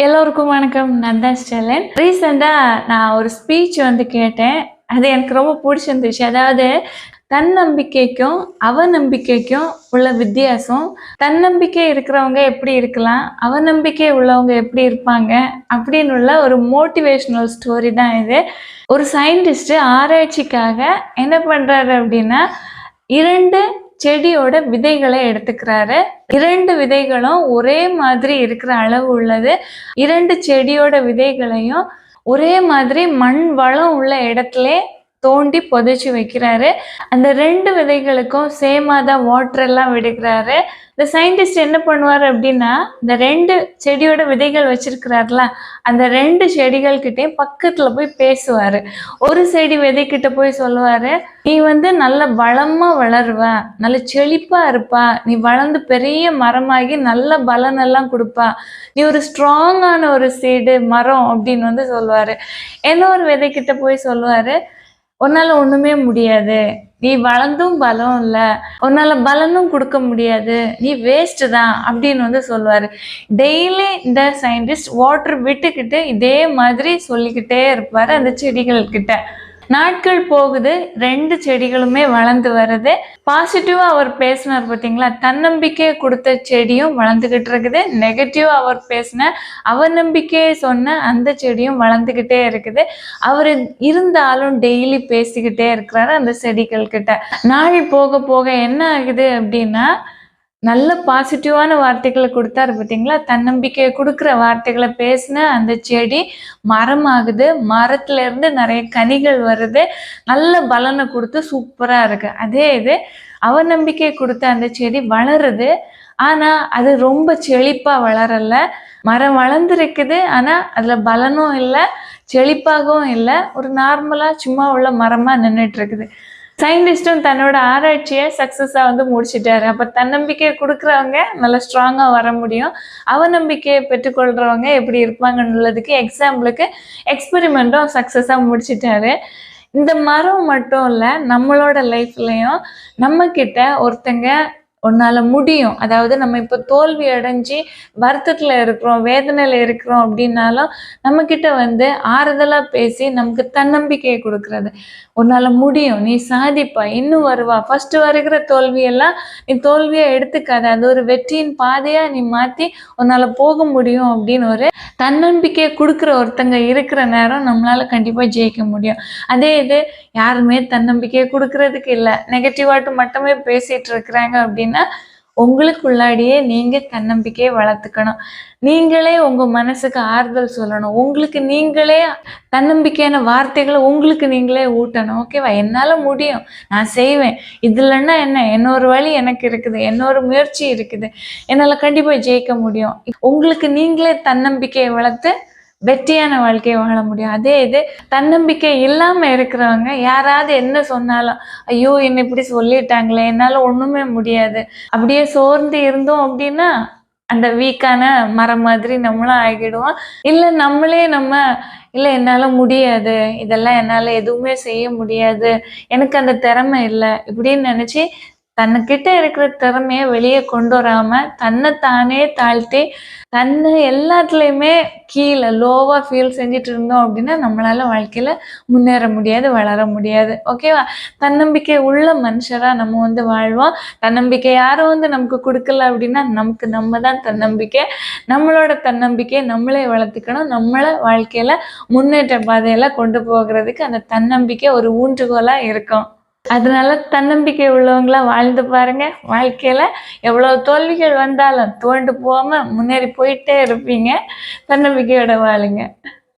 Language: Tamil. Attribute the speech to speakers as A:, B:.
A: எல்லோருக்கும் வணக்கம். நந்தா ஸ்டெலன். ரீசெண்டாக நான் ஒரு ஸ்பீச் வந்து கேட்டேன். அது எனக்கு ரொம்ப பிடிச்சிருந்துச்சு. அதாவது தன்னம்பிக்கைக்கும் அவநம்பிக்கைக்கும் உள்ள வித்தியாசம். தன்னம்பிக்கை இருக்கிறவங்க எப்படி இருக்கலாம்? அவநம்பிக்கை உள்ளவங்க எப்படி இருப்பாங்க? அப்படின்னு உள்ள ஒரு மோட்டிவேஷ்னல் ஸ்டோரி தான் இது. ஒரு சயின்டிஸ்ட் ஆராய்ச்சிக்காக என்ன பண்ணுறாரு அப்படின்னா இரண்டு செடியோட விதைகளை எடுத்துக்கிறாரு. இரண்டு விதைகளும் ஒரே மாதிரி இருக்கிற அளவு உள்ளது. இரண்டு செடியோட விதைகளையும் ஒரே மாதிரி மண் வளம் உள்ள இடத்துல தோண்டி புதைச்சி வைக்கிறாரு. அந்த ரெண்டு விதைகளுக்கும் சேமாக தான் வாட்டர் எல்லாம் விடுக்கிறாரு இந்த சயின்டிஸ்ட் என்ன பண்ணுவார் அப்படின்னா இந்த ரெண்டு செடியோட விதைகள் வச்சிருக்கிறாருல அந்த ரெண்டு செடிகள் பக்கத்தில் போய் பேசுவார். ஒரு செடி விதைக்கிட்ட போய் சொல்லுவார் நீ வந்து நல்ல வளமாக வளருவ நல்ல செழிப்பாக இருப்பா நீ வளர்ந்து பெரிய மரமாகி நல்ல பலனெல்லாம் கொடுப்பா நீ ஒரு ஸ்ட்ராங்கான ஒரு சீடு மரம் அப்படின்னு வந்து சொல்லுவாரு. இன்னொரு விதைக்கிட்ட போய் சொல்லுவாரு உன்னால ஒண்ணுமே முடியாது. நீ வளர்ந்தும் பலம் இல்லை. உன்னால பலனும் கொடுக்க முடியாது. நீ வேஸ்ட் தான் அப்படின்னு வந்து சொல்லுவாரு. டெய்லி இந்த சயின்டிஸ்ட் வாட்டர் விட்டுக்கிட்டு இதே மாதிரி சொல்லிக்கிட்டே இருப்பாரு அந்த செடிகள் கிட்ட. நாட்கள் போகுது ரெண்டு செடிகளுமே வளர்ந்து வருது. பாசிட்டிவா அவர் பேசினார் பார்த்தீங்களா தன்னம்பிக்கையை கொடுத்த செடியும் வளர்ந்துகிட்டு இருக்குது. நெகட்டிவா அவர் பேசின அவநம்பிக்கையை சொன்ன அந்த செடியும் வளர்ந்துகிட்டே இருக்குது. அவர் இருந்தாலும் டெய்லி பேசிக்கிட்டே இருக்கிறாரு அந்த செடிகள் கிட்ட. நாள் போக போக என்ன ஆகுது அப்படின்னா நல்ல பாசிட்டிவான வார்த்தைகளை கொடுத்தாரு பார்த்தீங்களா? தன்னம்பிக்கையை கொடுக்குற வார்த்தைகளை பேசின அந்த செடி மரமாகுது. மரத்துலேருந்து நிறைய கனிகள் வருது. நல்ல பலனை கொடுத்து சூப்பராக இருக்கு. அதே இது அவநம்பிக்கை கொடுத்த அந்த செடி வளருது. ஆனால் அது ரொம்ப செழிப்பாக வளரல. மரம் வளர்ந்துருக்குது. ஆனால் அதில் பலனும் இல்லை செழிப்பாகவும் இல்லை. ஒரு நார்மலாக சும்மா உள்ள மரமாக நின்றுட்டு இருக்குது. சயின்டிஸ்டும் தன்னோட ஆராய்ச்சியை சக்ஸஸாக வந்து முடிச்சிட்டாரு. அப்போ தன்னம்பிக்கையை கொடுக்குறவங்க நல்லா ஸ்ட்ராங்காக வர முடியும். அவநம்பிக்கையை பெற்றுக்கொள்கிறவங்க எப்படி இருப்பாங்கன்னுள்ளதுக்கு எக்ஸாம்பிளுக்கு எக்ஸ்பெரிமெண்ட்டும் சக்ஸஸாக முடிச்சிட்டாரு. இந்த மரம் மட்டும் இல்லை நம்மளோட லைஃப்லையும் நம்மக்கிட்ட ஒருத்தங்க உன்னால முடியும். அதாவது நம்ம இப்போ தோல்வி அடைஞ்சு வருத்தத்தில் இருக்கிறோம் வேதனையில் இருக்கிறோம் அப்படின்னாலும் நம்மக்கிட்ட வந்து ஆறுதலாக பேசி நமக்கு தன்னம்பிக்கையை கொடுக்கறது. உன்னால் முடியும். நீ சாதிப்பா. இன்னும் வருவா. ஃபஸ்ட்டு வருகிற தோல்வியெல்லாம் நீ தோல்வியை எடுத்துக்காத. அது ஒரு வெற்றியின் பாதையாக நீ மாற்றி உன்னால் போக முடியும் அப்படின்னு ஒரு தன்னம்பிக்கையை கொடுக்குற ஒருத்தங்க இருக்கிற நேரம் நம்மளால் கண்டிப்பாக ஜெயிக்க முடியும். அதே இது யாருமே தன்னம்பிக்கையை கொடுக்கறதுக்கு இல்லை. நெகட்டிவாட்டு மட்டுமே பேசிகிட்டு இருக்கிறாங்க அப்படின்னு உங்களுக்குள்ளாடியே நீங்கள் தன்னம்பிக்கையை வளர்த்துக்கணும். நீங்களே உங்கள் மனசுக்கு ஆறுதல் சொல்லணும். உங்களுக்கு நீங்களே தன்னம்பிக்கையான வார்த்தைகளை உங்களுக்கு நீங்களே ஊட்டணும். ஓகேவா என்னால் முடியும். நான் செய்வேன். இதுலன்னா என்ன? என்னொரு வழி எனக்கு இருக்குது. என்னொரு முயற்சி இருக்குது. என்னால் கண்டிப்பாக ஜெயிக்க முடியும். உங்களுக்கு நீங்களே தன்னம்பிக்கையை வளர்த்து வெற்றியான வாழ்க்கையை வாழ முடியும். அதே இது தன்னம்பிக்கை இல்லாமல் இருக்கிறவங்க யாராவது என்ன சொன்னாலும் ஐயோ என்னை இப்படி சொல்லிட்டாங்களே என்னால் ஒன்றுமே முடியாது. அப்படியே சோர்ந்து இருந்தோம் அப்படின்னா அந்த வீக்கான மரம் மாதிரி நம்மளும் ஆகிடுவோம். இல்லை நம்மளே நம்ம இல்லை என்னால் முடியாது. இதெல்லாம் என்னால் எதுவுமே செய்ய முடியாது. எனக்கு அந்த திறமை இல்லை. இப்படின்னு நினச்சி தன்னுக்கிட்ட இருக்கிற திறமைய வெளியே கொண்டு வராம தன்னை தானே தாழ்த்தி தன்னை எல்லாத்துலேயுமே கீழே லோவாக ஃபீல் செஞ்சுட்டு இருந்தோம் அப்படின்னா நம்மளால வாழ்க்கையில முன்னேற முடியாது வளர முடியாது. ஓகேவா தன்னம்பிக்கை உள்ள மனுஷராக நம்ம வந்து வாழ்வோம். தன்னம்பிக்கை யாரும் வந்து நமக்கு கொடுக்கல அப்படின்னா நமக்கு நம்ம தான் தன்னம்பிக்கை. நம்மளோட தன்னம்பிக்கையை நம்மளே வளர்த்துக்கணும். நம்மளை வாழ்க்கையில முன்னேற்ற பாதையில கொண்டு போகிறதுக்கு அந்த தன்னம்பிக்கை ஒரு ஊன்றுகோலாக இருக்கும். அதனால தன்னம்பிக்கை உள்ளவங்களா வாழ்ந்து பாருங்க. வாழ்க்கையில எவ்வளவு தோல்விகள் வந்தாலும் தோண்டு போகாம முன்னேறி போயிட்டே இருப்பீங்க. தன்னம்பிக்கையோட வாழுங்க.